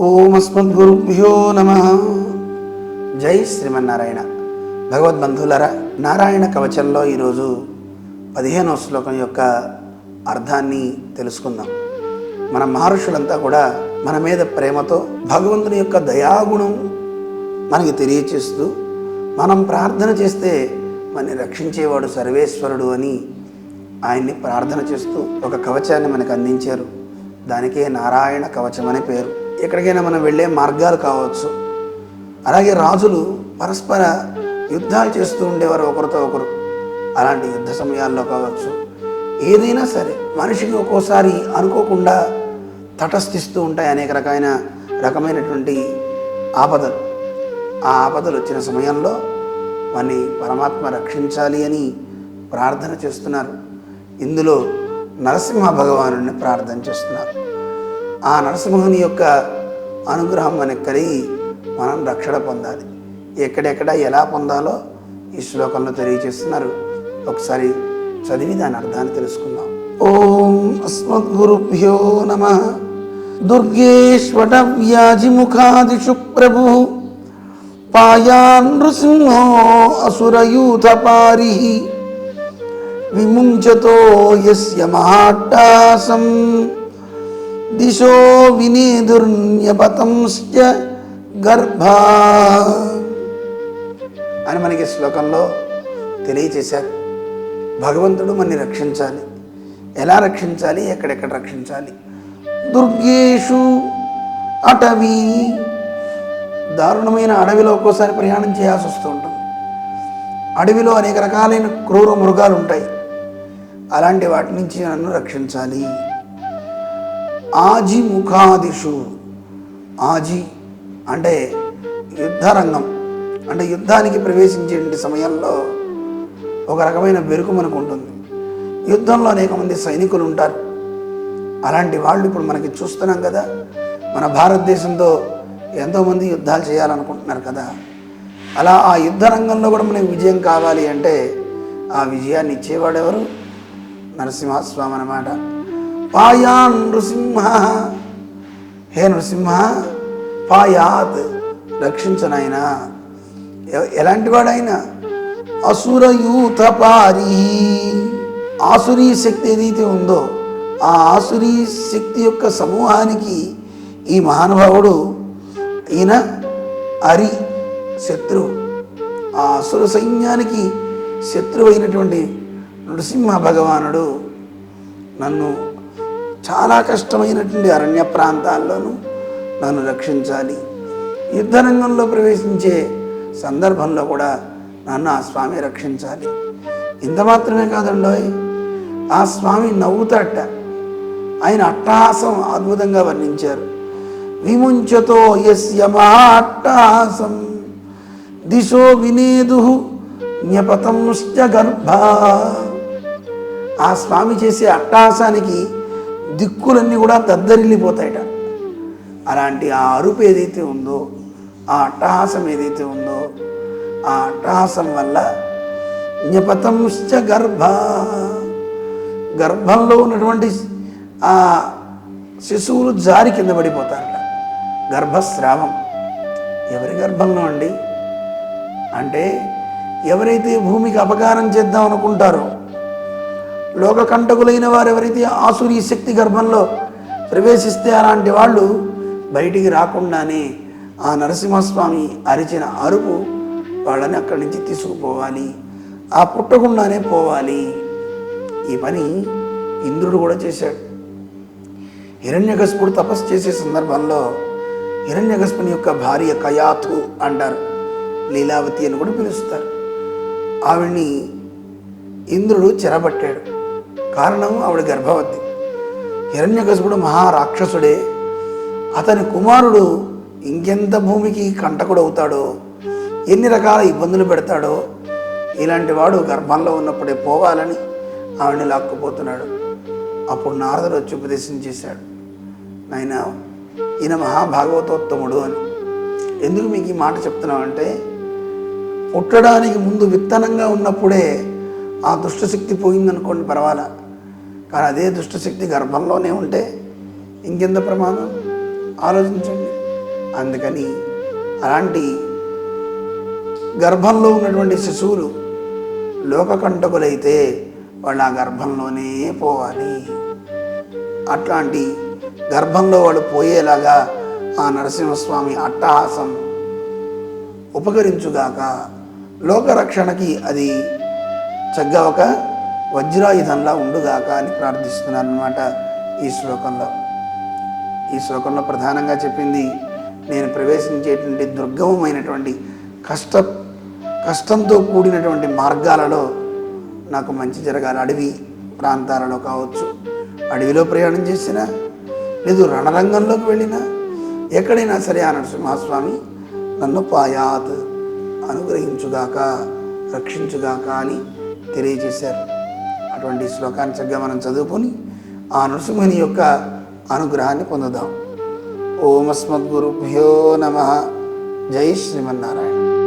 ఓం అస్మద్గురుభ్యో నమ. జై శ్రీమన్నారాయణ. భగవద్బంధువులరా నారాయణ కవచంలో ఈరోజు పదిహేనవ శ్లోకం యొక్క అర్థాన్ని తెలుసుకుందాం. మన మహర్షులంతా కూడా మన మీద ప్రేమతో భగవంతుని యొక్క దయాగుణం మనకి తెలియచేస్తూ మనం ప్రార్థన చేస్తే మనని రక్షించేవాడు సర్వేశ్వరుడు అని ఆయన్ని ప్రార్థన చేస్తూ ఒక కవచాన్ని మనకు అందించారు. దానికే నారాయణ కవచం అనే పేరు. ఎక్కడికైనా మనం వెళ్ళే మార్గాలు కావచ్చు. అలాగే రాజులు పరస్పర యుద్ధాలు చేస్తూ ఉండేవారు ఒకరితో ఒకరు. అలాంటి యుద్ధ సమయాల్లో కావచ్చు. ఏదైనా సరే మనిషికి ఒక్కోసారి అనుకోకుండా తటస్థిస్తూ ఉంటాయి అనేక రకమైన రకమైనటువంటి ఆపదలు. ఆ ఆపదలు వచ్చిన సమయంలో మనని పరమాత్మ రక్షించాలి అని ప్రార్థన చేస్తున్నారు. ఇందులో నరసింహ భగవాను ప్రార్థన చేస్తున్నారు. ఆ నరసింహుని యొక్క అనుగ్రహం మనకు కలిగి మనం రక్షణ పొందాలి. ఎక్కడెక్కడ ఎలా పొందాలో ఈ శ్లోకంలో తెలియజేస్తున్నారు. ఒకసారి చదివి దాని అర్థాన్ని తెలుసుకుందాం. ఓం అస్మద్గురుభ్యో నమ. దుర్గేశ్వట వ్యాజిముఖాదిషు ప్రభు. పాయా నృసింహో అసురయూథపారి విముంచతో యస్య మహాట్టాసం. దిశో వినేదుర్న్యపతంశ్చ గర్భ అని మనకి శ్లోకంలో తెలియచేశారు. భగవంతుడు మనని రక్షించాలి. ఎలా రక్షించాలి? ఎక్కడెక్కడ రక్షించాలి? దుర్గేషు అటవీ. దారుణమైన అడవిలో ఒక్కోసారి ప్రయాణం చేయాల్సి వస్తూ ఉంటుంది. అడవిలో అనేక రకాలైన క్రూర మృగాలు ఉంటాయి అలాంటి వాటి నుంచి నన్ను రక్షించాలి. ఆజి ముఖాదిషు ఆజి అంటే యుద్ధరంగం. అంటే యుద్ధానికి ప్రవేశించే సమయంలో ఒక రకమైన బెరుకు మనకు ఉంటుంది యుద్ధంలో అనేక మంది సైనికులు ఉంటారు అలాంటి వాళ్ళు ఇప్పుడు మనకి చూస్తున్నాం కదా. మన భారతదేశంతో ఎంతోమంది యుద్ధాలు చేయాలనుకుంటున్నారు కదా. అలా ఆ యుద్ధ రంగంలో కూడా మనకి విజయం కావాలి అంటే ఆ విజయాన్ని ఇచ్చేవాడెవరు? నరసింహస్వామి అన్నమాట. పాయా నృసింహ. హే నృసింహ పాయాత్ రక్షించనైనా ఎలాంటి వాడైనా? అసురయూత పారి. ఆసురీ శక్తి ఏదైతే ఉందో ఆ ఆసురీ శక్తి యొక్క సమూహానికి ఈ మహానుభావుడు ఈయన అరి శత్రువు ఆ అసుర సైన్యానికి శత్రువైనటువంటి నృసింహ భగవానుడు నన్ను చాలా కష్టమైనటువంటి అరణ్య ప్రాంతాల్లోనూ నన్ను రక్షించాలి. యుద్ధరంగంలో ప్రవేశించే సందర్భంలో కూడా నన్ను ఆ స్వామి రక్షించాలి. ఇంత మాత్రమే కాదండోయ్ ఆ స్వామి నవ్వుతాట. ఆయన అట్టహాసం అద్భుతంగా వర్ణించారు. విముంచతో యస్య మహాట్టహాసం దిశో వినేదు జ్ఞపతంశ్చ గర్భ. ఆ స్వామి చేసే అట్టహాసానికి దిక్కులన్నీ కూడా దద్దరిల్లిపోతాయట అలాంటి ఆ అరుపు ఏదైతే ఉందో ఆ అట్టహాసం ఏదైతే ఉందో ఆ అట్టహాసం వల్ల జ్ఞపతంశ్చ గర్భ. గర్భంలో ఉన్నటువంటి ఆ శిశువులు జారి కింద పడిపోతారట. గర్భస్రావం. ఎవరి గర్భంలో అండి? అంటే ఎవరైతే భూమికి అపకారం చేద్దాం అనుకుంటారో లోకకంటకులైన వారు ఎవరైతే ఆసురీ శక్తి గర్భంలో ప్రవేశిస్తే అలాంటి వాళ్ళు బయటికి రాకుండానే ఆ నరసింహస్వామి అరిచిన అరుపు వాళ్ళని అక్కడి నుంచి తీసుకుపోవాలి. ఆ పుట్టకుండానే పోవాలి. ఈ పని ఇంద్రుడు కూడా చేశాడు. హిరణ్యకశిపుడు తపస్సు చేసే సందర్భంలో హిరణ్యకశిపుని యొక్క భార్య కయాతు అంటారు. లీలావతి అని కూడా పిలుస్తారు. ఆవిడ్ని ఇంద్రుడు చెరబట్టాడు. కారణం ఆవిడ గర్భవతి. హిరణ్యకశుడు మహారాక్షసుడే అతని కుమారుడు ఇంకెంత భూమికి కంటకుడు అవుతాడో ఎన్ని రకాల ఇబ్బందులు పెడతాడో ఇలాంటి వాడు గర్భంలో ఉన్నప్పుడే పోవాలని ఆవిడని లాక్కుపోతున్నాడు. అప్పుడు నారదుడు వచ్చి ఉపదేశం చేశాడు. నాయన ఈయన మహాభాగవతోత్తముడు అని. ఎందుకు మీకు ఈ మాట చెప్తున్నామంటే పుట్టడానికి ముందు విత్తనంగా ఉన్నప్పుడే ఆ దుష్టశక్తి పోయిందనుకోండి పర్వాలా. కానీ అదే దుష్టశక్తి గర్భంలోనే ఉంటే ఇంకెంత ప్రమాదం? ఆలోచించండి. అందుకని అలాంటి గర్భంలో ఉన్నటువంటి శిశువులు లోకకంటకులైతే వాళ్ళు ఆ గర్భంలోనే పోవాలి. అట్లాంటి గర్భంలో వాళ్ళు పోయేలాగా ఆ నరసింహస్వామి అట్టహాసం ఉపకరించుగాక లోకరక్షణకి అది చక్కగా ఒక వజ్రాయుధంలా ఉండుగాక అని ప్రార్థిస్తున్నాను అనమాట ఈ శ్లోకంలో. ఈ శ్లోకంలో ప్రధానంగా చెప్పింది నేను ప్రవేశించేటువంటి దుర్గమమైనటువంటి కష్ట కష్టంతో కూడినటువంటి మార్గాలలో నాకు మంచి జరగాలి. అడవి ప్రాంతాలలో కావచ్చు అడవిలో ప్రయాణం చేసినా లేదు రణరంగంలోకి వెళ్ళినా ఎక్కడైనా సరే ఆ నరసింహస్వామి నన్ను పాయాత్ అనుగ్రహించుగాక రక్షించుగాక అని తెలియజేశారు. అటువంటి శ్లోకాన్ని చక్కగా మనం చదువుకొని ఆ నృసింహుని యొక్క అనుగ్రహాన్ని పొందుదాం. ఓం అస్మద్గురుభ్యో నమ. జై శ్రీమన్నారాయణ.